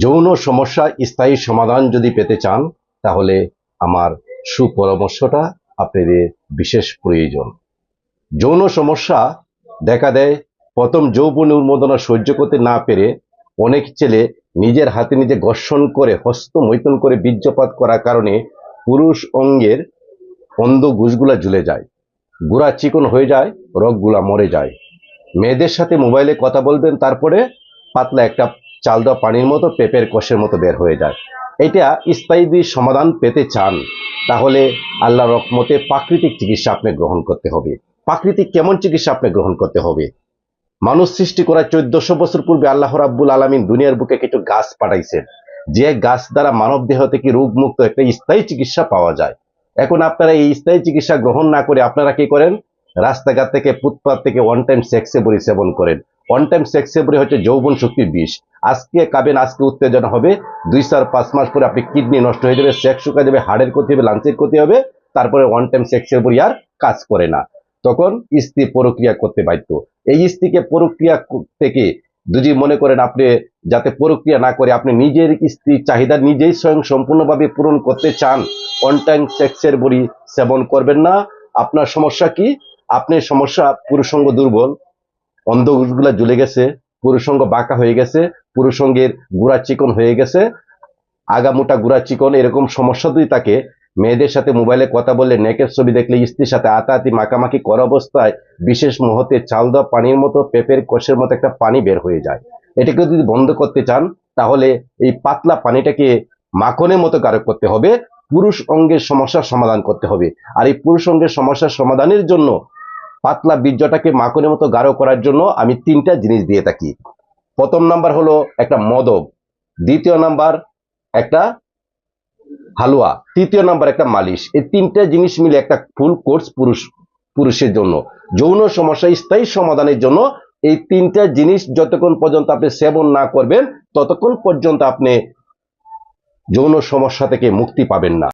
যৌন সমস্যা স্থায়ী সমাধান যদি পেতে চান, তাহলে আমার সুপরামর্শটা আপনাদের বিশেষ প্রয়োজন। যৌন সমস্যা দেখা দেয় প্রথম যৌবন উন্মোদনা সহ্য করতে না পেরে অনেক ছেলে নিজের হাতে নিজে ঘর্ষণ করে হস্তমৈথুন করে বীর্যপাত করার কারণে পুরুষ অঙ্গের অন্ধ ঘুষগুলা ঝুলে যায়। গুড়া চিকন হয়ে যায়, রগগুলা মরে যায়। মেয়েদের সাথে মোবাইলে কথা বলবেন, তারপরে পাতলা একটা চাল দেওয়া পানির মতো পেঁপের কষের মতো বের হয়ে যায়। এটা স্থায়ী যদি সমাধান পেতে চান, তাহলে আল্লাহ রকমতে প্রাকৃতিক চিকিৎসা আপনি গ্রহণ করতে হবে। প্রাকৃতিক কেমন চিকিৎসা আপনি গ্রহণ করতে হবে? মানুষ সৃষ্টি করার চোদ্দশো বছর পূর্বে আল্লাহ রাব্বুল আলমিন দুনিয়ার বুকে কিছু গাছ পাঠাইছেন। যে গাছ দ্বারা মানব দেহ থেকে রোগমুক্ত একটা স্থায়ী চিকিৎসা পাওয়া যায়। এখন আপনারা এই স্থায়ী চিকিৎসা গ্রহণ না করে আপনারা কি করেন? রাস্তাঘাট থেকে ফুটপাত থেকে ওয়ান টাইম সেক্সেবরি সেবন করেন। ওয়ান টাইম সেক্সেবরি হচ্ছে যৌবন শক্তির বিষ। আজকে খাবেন, আজকে উত্তেজনা হবে। দুই চার পাঁচ মাস পরে আপনি কিডনি নষ্ট হয়ে যাবে সেক্স শুকা যাবে হাড়ের ক্ষতি হবে লাঞ্চের ক্ষতি হবে, তারপরে ওয়ান টাইম সেক্সেবরি আর কাজ করে না। তখন স্ত্রী প্রক্রিয়া করতে বাধ্য। এই স্ত্রীকে প্রক্রিয়া থেকে যদি মনে করেন আপনি যাতে প্রক্রিয়া না করে আপনি নিজের স্ত্রীর চাহিদা নিজেই স্বয়ং সম্পূর্ণভাবে পূরণ করতে চান অন টাইম সেক্সের বড়ি সেবন করবেন না। আপনার সমস্যা কি? আপনার সমস্যা, পুরুষঙ্গ দুর্বল, অন্ধগুলা ঝুলে গেছে, পুরুষঙ্গ বাঁকা হয়ে গেছে, পুরুষঙ্গের গুড়া চিকন হয়ে গেছে আগামোটা গুড়া চিকন, এরকম সমস্যা যদি তাকে মেয়েদের সাথে মোবাইলে কথা বললে, নেকের ছবি দেখলে, স্ত্রীর সাথে আতাহাতি মাখামাখি করা অবস্থায় বিশেষ মুহূর্তে চাল দেওয়া পানির মতো, পেঁপের কষের মতো একটা পানি বের হয়ে যায়। এটাকে যদি বন্ধ করতে চান, তাহলে এই পাতলা পানিটাকে মাখনের মতো গাঢ় করতে হবে পুরুষ অঙ্গের সমস্যার সমাধান করতে হবে। আর এই পুরুষ অঙ্গের সমস্যার সমাধানের জন্য পাতলা বীর্যটাকে মাখনের মতো গাঢ় করার জন্য আমি তিনটা জিনিস দিয়ে থাকি। প্রথম নাম্বার হলো একটা মদক দ্বিতীয় নাম্বার একটা হালুয়া, তৃতীয় নাম্বার একটা মালিশ। এই তিনটা জিনিস মিলে একটা ফুল কোর্স পুরুষ, পুরুষের জন্য। যৌন সমস্যা, স্থায়ী সমাধানের জন্য এই তিনটা জিনিস যতক্ষণ পর্যন্ত আপনি সেবন না করবেন, ততক্ষণ পর্যন্ত আপনি যৌন সমস্যা থেকে মুক্তি পাবেন না।